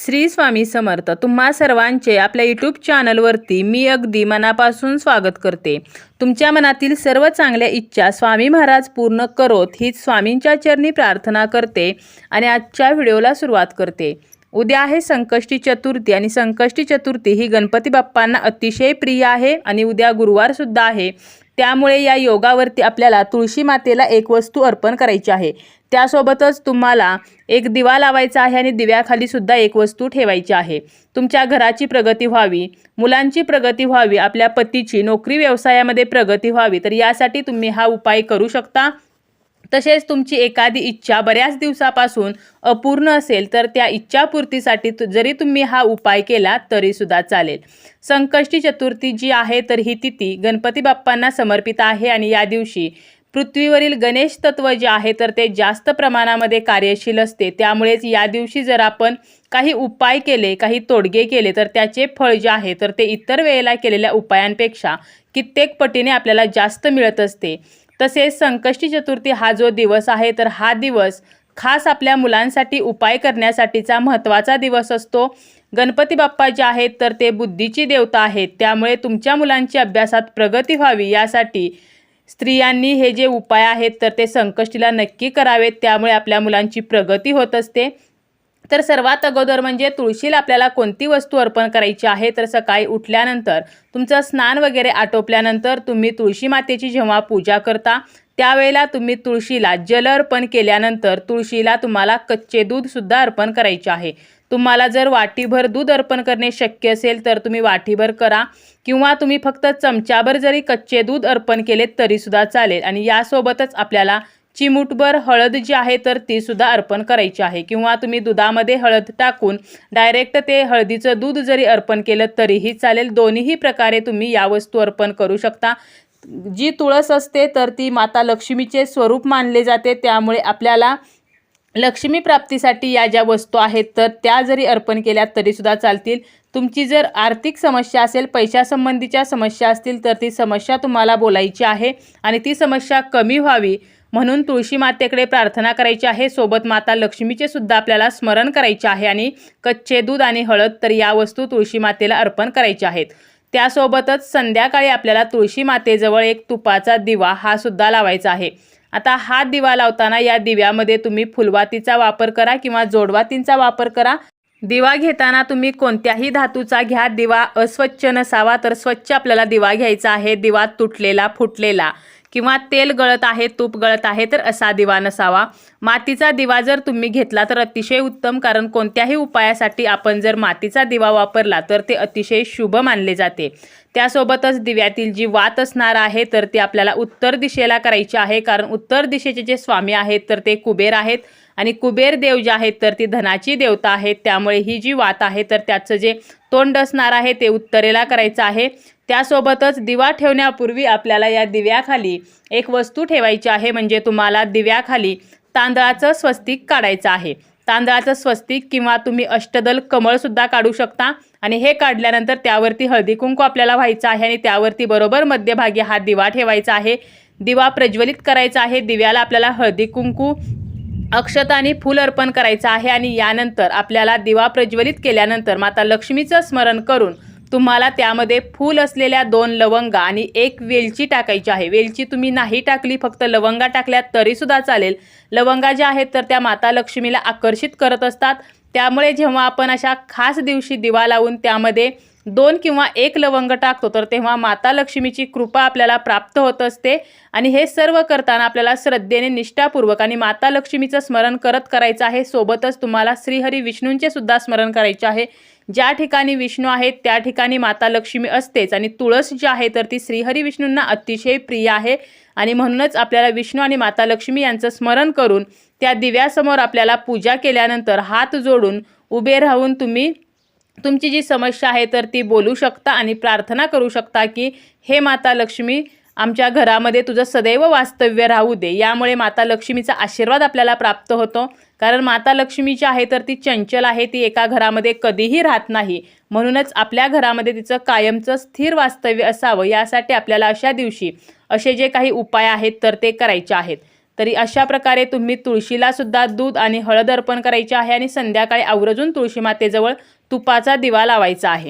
श्री स्वामी समर्थ. तुम्हा सर्वांचे आपल्या यूट्यूब चॅनलवरती मी अगदी मनापासून स्वागत करते. तुमच्या मनातील सर्व चांगल्या इच्छा स्वामी महाराज पूर्ण करोत हीच स्वामींच्या चरणी प्रार्थना करते आणि आजच्या व्हिडिओला सुरुवात करते. उद्या आहे संकष्टी चतुर्थी आणि संकष्टी चतुर्थी ही गणपती बाप्पांना अतिशय प्रिय आहे आणि उद्या गुरुवारसुद्धा आहे. त्यामुळे या योगावरती आपल्याला तुळशी मातेला एक वस्तू अर्पण करायची आहे. त्यासोबतच तुम्हाला एक दिवा लावायचा आहे आणि दिव्याखाली सुद्धा एक वस्तू ठेवायची आहे. तुमच्या घराची प्रगती व्हावी मुलांची प्रगती व्हावी आपल्या पतीची नोकरी व्यवसायामध्ये प्रगती व्हावी तर यासाठी तुम्ही हा उपाय करू शकता. तसेच तुमची एखादी इच्छा बऱ्याच दिवसापासून अपूर्ण असेल तर त्या इच्छापूर्तीसाठी तु- जरी तुम्ही हा उपाय केला तरी सुद्धा चालेल. संकष्टी चतुर्थी जी आहे तर ही तिथी गणपती बाप्पांना समर्पित आहे आणि या दिवशी पृथ्वीवरील गणेश तत्व जे आहे तर ते जास्त प्रमाणामध्ये कार्यशील असते. त्यामुळेच या दिवशी जर आपण काही उपाय केले काही तोडगे केले तर त्याचे फळ जे आहे तर ते इतर वेळेला केलेल्या उपायांपेक्षा कित्येक पटीने आपल्याला जास्त मिळत असते. तसेच संकष्टी चतुर्थी हा जो दिवस आहे तर हा दिवस खास आपल्या मुलांसाठी उपाय करण्यासाठीचा महत्त्वाचा दिवस असतो. गणपती बाप्पा जे आहेत तर ते बुद्धीची देवता आहेत. त्यामुळे तुमच्या मुलांची अभ्यासात प्रगती व्हावी यासाठी स्त्रियांनी हे जे उपाय आहेत तर ते संकष्टीला नक्की करावेत. त्यामुळे आपल्या मुलांची प्रगती होत असते. तर सर्वात अगोदर म्हणजे तुळशीला आपल्याला कोणती वस्तू अर्पण करायची आहे? तर सकाळी उठल्यानंतर तुमचं स्नान वगैरे आटोपल्यानंतर तुम्ही तुळशी मातेची जेव्हा पूजा करता त्यावेळेला तुम्ही तुळशीला जल अर्पण केल्यानंतर तुळशीला तुम्हाला कच्चे दूधसुद्धा अर्पण करायचे आहे. तुम्हाला जर वाटीभर दूध अर्पण करणे शक्य असेल तर तुम्ही वाटीभर करा किंवा तुम्ही फक्त चमच्याभर जरी कच्चे दूध अर्पण केले तरीसुद्धा चालेल आणि यासोबतच आपल्याला चिमूटभर हळद जी आहे तर ती सुद्धा अर्पण करायची आहे. किंवा तुम्ही दुधामध्ये हळद टाकून डायरेक्ट ते हळदीचं दूध जरी अर्पण केलं तरीही चालेल. दोन्हीही प्रकारे तुम्ही या वस्तू अर्पण करू शकता. जी तुळस असते तर ती माता लक्ष्मीचे स्वरूप मानले जाते. त्यामुळे आपल्याला लक्ष्मी प्राप्तीसाठी या ज्या वस्तू आहेत तर त्या जरी अर्पण केल्या तरीसुद्धा चालतील. तुमची जर आर्थिक समस्या असेल पैशासंबंधीच्या समस्या असतील तर ती समस्या तुम्हाला बोलायची आहे आणि ती समस्या कमी व्हावी. म्हणून तुळशी मातेकडे प्रार्थना करायची आहे. सोबत माता लक्ष्मीचे सुद्धा आपल्याला स्मरण करायचे आहे आणि कच्चे दूध आणि हळद तर या वस्तू तुळशी मातेला अर्पण करायच्या आहेत. त्यासोबतच संध्याकाळी आपल्याला तुळशी मातेजवळ एक तुपाचा दिवा हा सुद्धा लावायचा आहे. आता हा दिवा लावताना या दिव्यामध्ये तुम्ही फुलवातीचा वापर करा किंवा जोडवातींचा वापर करा. दिवा घेताना तुम्ही कोणत्याही धातूचा घ्या. दिवा अस्वच्छ नसावा तर स्वच्छ आपल्याला दिवा घ्यायचा आहे. दिवा तुटलेला फुटलेला किंवा तेल गळत आहे तूप गळत आहे तर असा दिवा नसावा. मातीचा दिवा जर तुम्ही घेतला तर अतिशय उत्तम कारण कोणत्याही उपायासाठी आपण जर मातीचा दिवा वापरला तर ते अतिशय शुभ मानले जाते. त्यासोबतच दिव्यातील जी वात असणार आहे तर ती आपल्याला उत्तर दिशेला करायची आहे कारण उत्तर दिशेचे जे स्वामी आहेत तर ते कुबेर आहेत. आणि कुबेर देव जे आहेत तर ती धनाची देवता आहेत. त्यामुळे ही जी वात आहे तर त्याचं जे तोंड असणार आहे ते उत्तरेला करायचं आहे. त्यासोबतच दिवा ठेवण्यापूर्वी आपल्याला या दिव्याखाली एक वस्तू ठेवायची आहे म्हणजे तुम्हाला दिव्याखाली तांदळाचं स्वस्तिक काढायचं आहे. तांदळाचं स्वस्तिक किंवा तुम्ही अष्टदल कमळसुद्धा काढू शकता. आणि हे काढल्यानंतर त्यावरती हळदी कुंकू आपल्याला व्हायचं आहे आणि त्यावरती बरोबर मध्यभागी हा दिवा ठेवायचा आहे. दिवा प्रज्वलित करायचा आहे. दिव्याला आपल्याला हळदी कुंकू अक्षता आणि फूल अर्पण करायचं आहे. आणि यानंतर आपल्याला दिवा प्रज्वलित केल्यानंतर माता लक्ष्मीचं स्मरण करून तुम्हाला त्यामध्ये फूल असलेल्या दोन लवंगा आणि एक वेलची टाकायची आहे. वेलची तुम्ही नाही टाकली फक्त लवंगा टाकल्या तरीसुद्धा चालेल. लवंगा ज्या आहेत तर त्या माता लक्ष्मीला आकर्षित करत असतात. त्यामुळे जेव्हा आपण अशा खास दिवशी दिवा लावून त्यामध्ये दोन किंवा एक लवंग टाकतो तर तेव्हा माता लक्ष्मीची कृपा आपल्याला प्राप्त होत असते. आणि हे सर्व करताना आपल्याला श्रद्धेने निष्ठापूर्वक आणि माता लक्ष्मीचं स्मरण करत करायचं आहे. सोबतच तुम्हाला श्रीहरी विष्णूंचे सुद्धा स्मरण करायचे आहे. ज्या ठिकाणी विष्णू आहेत त्या ठिकाणी माता लक्ष्मी असतेच. आणि तुळस जी आहे तर ती श्रीहरी विष्णूंना अतिशय प्रिय आहे. आणि म्हणूनच आपल्याला विष्णू आणि माता लक्ष्मी यांचं स्मरण करून त्या दिव्यासमोर आपल्याला पूजा केल्यानंतर हात जोडून उभे राहून तुम्ही तुमची जी समस्या आहे तर ती बोलू शकता आणि प्रार्थना करू शकता की हे माता लक्ष्मी आमच्या घरामध्ये तुझं सदैव वास्तव्य राहू दे. यामुळे माता लक्ष्मीचा आशीर्वाद आपल्याला प्राप्त होतो. कारण माता लक्ष्मी जी आहे तर ती चंचल आहे. ती एका घरामध्ये कधीही राहत नाही. म्हणूनच आपल्या घरामध्ये तिचं कायमचं स्थिर वास्तव्य असावं यासाठी आपल्याला अशा दिवशी असे जे काही उपाय आहेत तर ते करायचे आहेत. तरी अशा प्रकारे तुम्ही तुळशीला सुद्धा दूध आणि हळद अर्पण करायचे आहे आणि संध्याकाळी आवर्जून तुळशी मातेजवळ तुपाचा दिवा लावायचा आहे.